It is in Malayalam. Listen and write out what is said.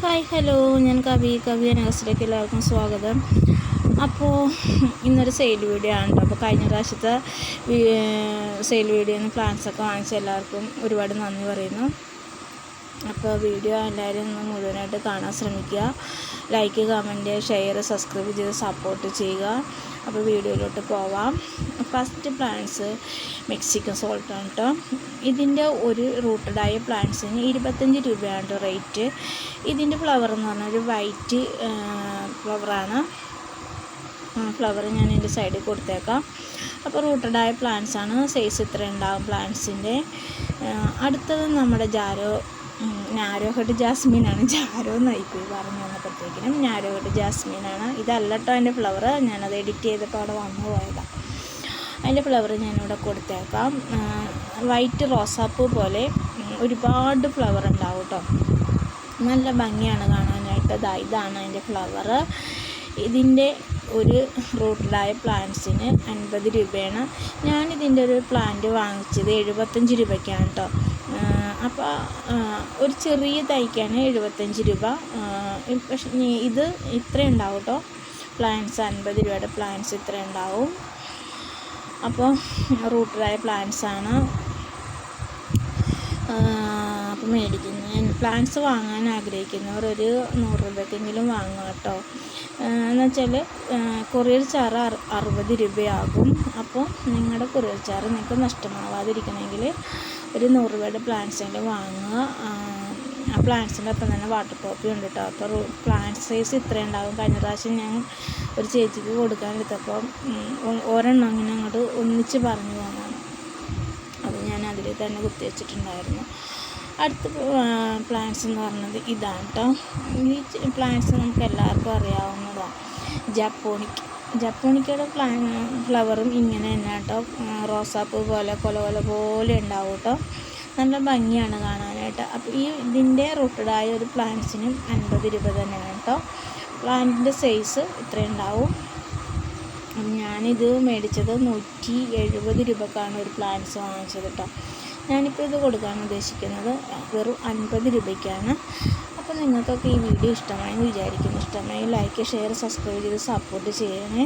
Hi hello. ഞാൻ കവി കവി അനഗസിലേക്ക് എല്ലാവർക്കും സ്വാഗതം. അപ്പോൾ ഇന്നൊരു സെയിൽ വീഡിയോ ആണ് കേട്ടോ അപ്പോൾ കഴിഞ്ഞ പ്രാവശ്യത്തെ സെയിൽ വീഡിയോന്ന് പ്ലാൻസൊക്കെ വാങ്ങിച്ച എല്ലാവർക്കും ഒരുപാട് നന്ദി പറയുന്നു. അപ്പോൾ വീഡിയോ എല്ലാവരും ഒന്ന് മുഴുവനായിട്ട് കാണാൻ ശ്രമിക്കുക. ലൈക്ക് കമന്റ് ഷെയർ സബ്സ്ക്രൈബ് ചെയ്ത് സപ്പോർട്ട് ചെയ്യുക. അപ്പോൾ വീഡിയോയിലോട്ട് പോവാം. ഫസ്റ്റ് പ്ലാന്റ്സ് മെക്സിക്കൻ സോൾട്ടാണ് കേട്ടോ ഇതിന്റെ ഒരു റൂട്ടഡായ പ്ലാന്റ്സിന് ഇരുപത്തഞ്ച് രൂപയാണ് റേറ്റ് ഇതിന്റെ ഫ്ലവർ എന്ന് പറഞ്ഞാൽ ഒരു വൈറ്റ് ഫ്ലവറാണ് ഫ്ലവർ ഞാൻ എന്റെ സൈഡിൽ കൊടുത്തേക്കാം. അപ്പോൾ റൂട്ടഡായ പ്ലാന്റ്സ് ആണ്. സൈസ് ഇത്ര ഉണ്ടാകും പ്ലാന്റ്സിന്റെ അടുത്തത് നമ്മുടെ ജാരോ ഞാരോ ഹെഡ് ജാസ്മിനാണ്. ജാരോ നയിപ്പോയി പറഞ്ഞു വന്നപ്പോഴത്തേക്കിനും ഞാരോഹട്ട് ജാസ്മിനാണ്. ഇതല്ല കേട്ടോ അതിന്റെ ഫ്ലവർ ഞാനത് എഡിറ്റ് ചെയ്തപ്പോൾ അവിടെ വന്നു പോയതാണ് അതിന്റെ ഫ്ലവർ ഞാനിവിടെ കൊടുത്തേക്കാം. വൈറ്റ് റോസാപ്പൂ പോലെ ഒരുപാട് ഫ്ലവർ ഉണ്ടാവും കേട്ടോ നല്ല ഭംഗിയാണ് കാണാനായിട്ട്. ഇതാ ഇതാണ് അതിന്റെ ഫ്ലവർ ഇതിന്റെ ഒരു റൂട്ടിലായ പ്ലാന്റ്സിന് അൻപത് രൂപയാണ്. ഞാനിതിന്റെ ഒരു പ്ലാന്റ് വാങ്ങിച്ചത് എഴുപത്തഞ്ച് രൂപയ്ക്കാണ് കേട്ടോ അപ്പോൾ ഒരു ചെറിയ തൈക്കാണ് എഴുപത്തഞ്ച് രൂപ. പക്ഷേ ഇത് ഇത്ര ഉണ്ടാവും കേട്ടോ പ്ലാന്റ്സ് അൻപത് രൂപയുടെ പ്ലാൻസ് ഇത്ര ഉണ്ടാവും അപ്പോൾ റൂട്ടഡായ ആണ്. അപ്പോൾ മേടിക്കുന്നത് പ്ലാൻസ് വാങ്ങാൻ ആഗ്രഹിക്കുന്നവർ ഒരു നൂറ് രൂപയ്ക്കെങ്കിലും വാങ്ങുക കേട്ടോ എന്നുവെച്ചാൽ കൊറിയർ ചാറ് അറു അറുപത് രൂപയാകും. അപ്പോൾ നിങ്ങളുടെ കൊറിയർ ചാറ് നിങ്ങൾക്ക് നഷ്ടമാവാതിരിക്കണമെങ്കിൽ ഒരു നൂറ് രൂപയുടെ പ്ലാന്റ്സിന്റെ വാങ്ങുക. ആ പ്ലാന്റ്സിന്റെ ഒപ്പം തന്നെ വാട്ടർ കോപ്പി ഉണ്ട് കേട്ടോ അപ്പോൾ പ്ലാന്റ് സൈസ് ഇത്ര ഉണ്ടാകും കഴിഞ്ഞ പ്രാവശ്യം ഞാൻ ഒരു ചേച്ചിക്ക് കൊടുക്കാൻ എടുത്തപ്പോൾ ഒരെണ്ണം അങ്ങനെ അങ്ങോട്ട് ഒന്നിച്ച് പറഞ്ഞു പോകുന്നതാണ് അത് ഞാൻ അതിൽ തന്നെ കുത്തി വെച്ചിട്ടുണ്ടായിരുന്നു. അടുത്ത പ്ലാന്റ്സ് എന്ന് പറഞ്ഞത് ഇതാണ് കേട്ടോ ഈ പ്ലാന്റ്സ് നമുക്ക് എല്ലാവർക്കും അറിയാവുന്നതാണ്. ജപ്പോണിക് ജപ്പോണിക്കയുടെ ഫ്ലവറും ഇങ്ങനെ തന്നെ കേട്ടോ. റോസാപ്പൂ പോലെ കൊല കൊല പോലെ ഉണ്ടാവും കേട്ടോ. നല്ല ഭംഗിയാണ് കാണാനായിട്ട്. അപ്പോൾ ഈ ഇതിന്റെ റൂട്ടഡായ ഒരു പ്ലാന്റ്സിനും അൻപത് രൂപ തന്നെയാണ് കേട്ടോ. പ്ലാന്റിന്റെ സൈസ് ഇത്ര ഉണ്ടാവും. ഞാനിത് മേടിച്ചത് നൂറ്റി എഴുപത് രൂപക്കാണ് ഒരു പ്ലാന്റ്സ് വാങ്ങിച്ചത് കേട്ടോ ഞാനിപ്പോൾ ഇത് കൊടുക്കാൻ ഉദ്ദേശിക്കുന്നത് വെറും അൻപത് രൂപയ്ക്കാണ്. അപ്പോൾ നിങ്ങൾക്കൊക്കെ ഈ വീഡിയോ ഇഷ്ടമായെന്ന് വിചാരിക്കുന്നു. ഇഷ്ടമായി ലൈക്ക് ഷെയർ സബ്സ്ക്രൈബ് ചെയ്ത് സപ്പോർട്ട് ചെയ്യണേ.